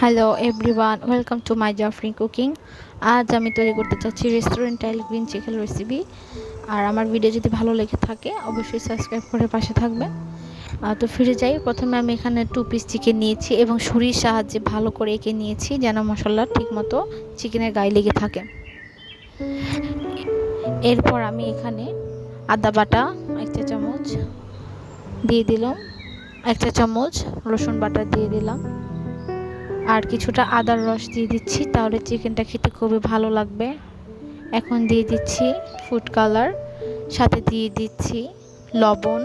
Hello everyone welcome to my জাফরিং cooking আজ আমি তৈরি করতে চাচ্ছি restaurant style green chicken recipe আর আমার ভিডিও যদি ভালো লেগে থাকে, অবশ্যই সাবস্ক্রাইব করে পাশে থাকবেন। তো ফিরে যাই। প্রথমে আমি এখানে টু পিস চিকেন নিয়েছি এবং ছুরির সাহায্যে ভালো করে এঁকে নিয়েছি যেন মশলা ঠিকমতো চিকেনের গায়ে লেগে থাকে। এরপর আমি এখানে আদা বাটা এক চা চামচ দিয়ে দিলাম। এক চা চামচ রসুন বাটা দিয়ে দিলাম। আর কিছুটা আদার রস দিয়ে দিচ্ছি, তাহলে চিকেনটা খেতে খুবই ভালো লাগবে। এখন দিয়ে দিচ্ছি ফুড কালার সাথে দিয়ে দিচ্ছি লবণ।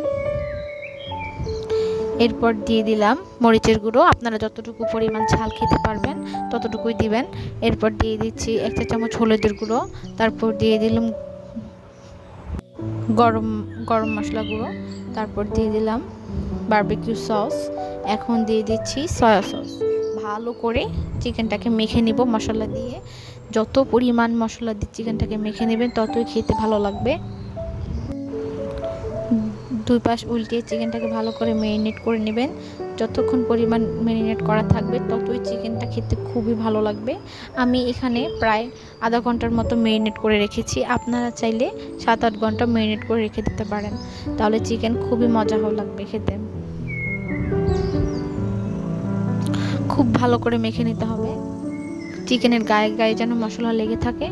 এরপর দিয়ে দিলাম মরিচের গুঁড়ো। আপনারা যতটুকু পরিমাণ ঝাল খেতে পারবেন ততটুকুই দিবেন। এরপর দিয়ে দিচ্ছি এক চা চামচ হলুদের গুঁড়ো। তারপর দিয়ে দিলাম গরম গরম মশলা গুঁড়ো। তারপর দিয়ে দিলাম বারবিকিউ সস এখন দিয়ে দিচ্ছি সয়া সস ভালো করে চিকেনটাকে মেখে নিব মশলা দিয়ে। যত পরিমাণ মশলা দিয়ে চিকেনটাকে মেখে নেবেন, ততই খেতে ভালো লাগবে। দুই পাশ উল্টিয়ে চিকেনটাকে ভালো করে ম্যারিনেট করে নেবেন। যতক্ষণ পরিমাণ ম্যারিনেট করা থাকবে, ততই চিকেনটা খেতে খুবই ভালো লাগবে। আমি এখানে প্রায় আধা ঘণ্টার মতো ম্যারিনেট করে রেখেছি। আপনারা চাইলে সাত আট ঘণ্টা ম্যারিনেট করে রেখে দিতে পারেন। তাহলে চিকেন খুবই মজা লাগবে খেতে। খুব ভালো করে মেখে নিতে হবে। চিকেনের গায়ে গায়ে যেন মশলা লেগে থাকে,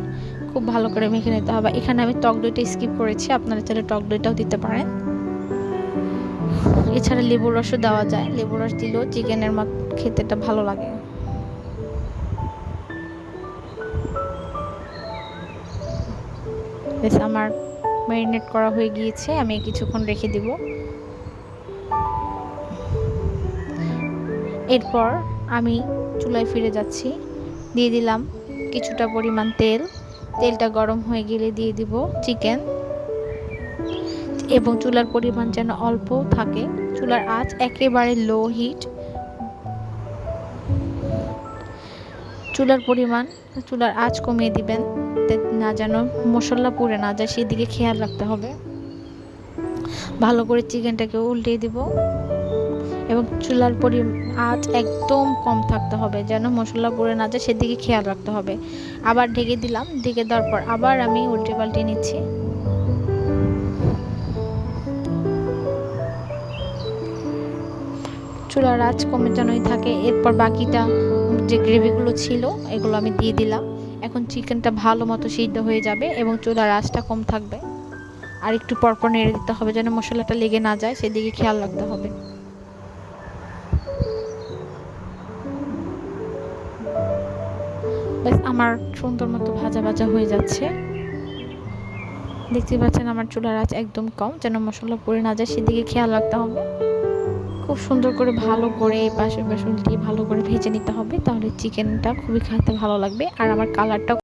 খুব ভালো করে মেখে নিতে হবে। এখানে আমি টক দইটা স্কিপ করেছি, আপনারা চাইলে টক দইটাও দিতে পারেন। এছাড়া লেবুর রসও দেওয়া যায়। লেবুর রস দিলেও চিকেনের মত খেতেটা ভালো লাগে। বেশ, আমার ম্যারিনেট করা হয়ে গিয়েছে, আমি কিছুক্ষণ রেখে দিব। এরপর আমি চুলায় ফিরে যাচ্ছি। দিয়ে দিলাম কিছুটা পরিমাণ তেল। তেলটা গরম হয়ে গেলে দিয়ে দিব চিকেন। এবং চুলার পরিমাণ যেন অল্প থাকে। চুলার আঁচ একেবারে লো হিট চুলার পরিমাণ, চুলার আঁচ কমিয়ে দিবেন। না যেন মশলা পুড়ে না যায়, সেদিকে খেয়াল রাখতে হবে। ভালো করে চিকেনটাকে উল্টিয়ে দিব। এবং চুলার পরি আঁচ একদম কম থাকতে হবে, যেন মশলা পড়ে না যায়, সেদিকে খেয়াল রাখতে হবে। আবার ঢেকে দিলাম, ঢেকে দেওয়ার পর আবার আমি উল্টে পাল্টে নিচ্ছি। চুলার আঁচ কমে যেনই থাকে, এরপর বাকিটা যে গ্রেভিগুলো ছিল, এগুলো আমি দিয়ে দিলাম। এখন চিকেনটা ভালো মতো সিদ্ধ হয়ে যাবে এবং চুলার আঁচটা কম থাকবে। আর একটু পরপর নেড়ে দিতে হবে, যেন মশলাটা লেগে না যায়, সেদিকে খেয়াল রাখতে হবে। ব্যাস আমার সুন্দর মতো ভাজা ভাজা হয়ে যাচ্ছে। দেখতে পাচ্ছেন আমার চুলার আঁচ একদম কম, যেন মশলা পড়ে না যায়, সেদিকে খেয়াল রাখতে হবে। খুব সুন্দর করে ভালো করে পাশে পাশে দিয়ে ভালো করে ভেজে নিতে হবে, তাহলে চিকেনটা খুবই খাইতে ভালো লাগবে, আর আমার কালারটা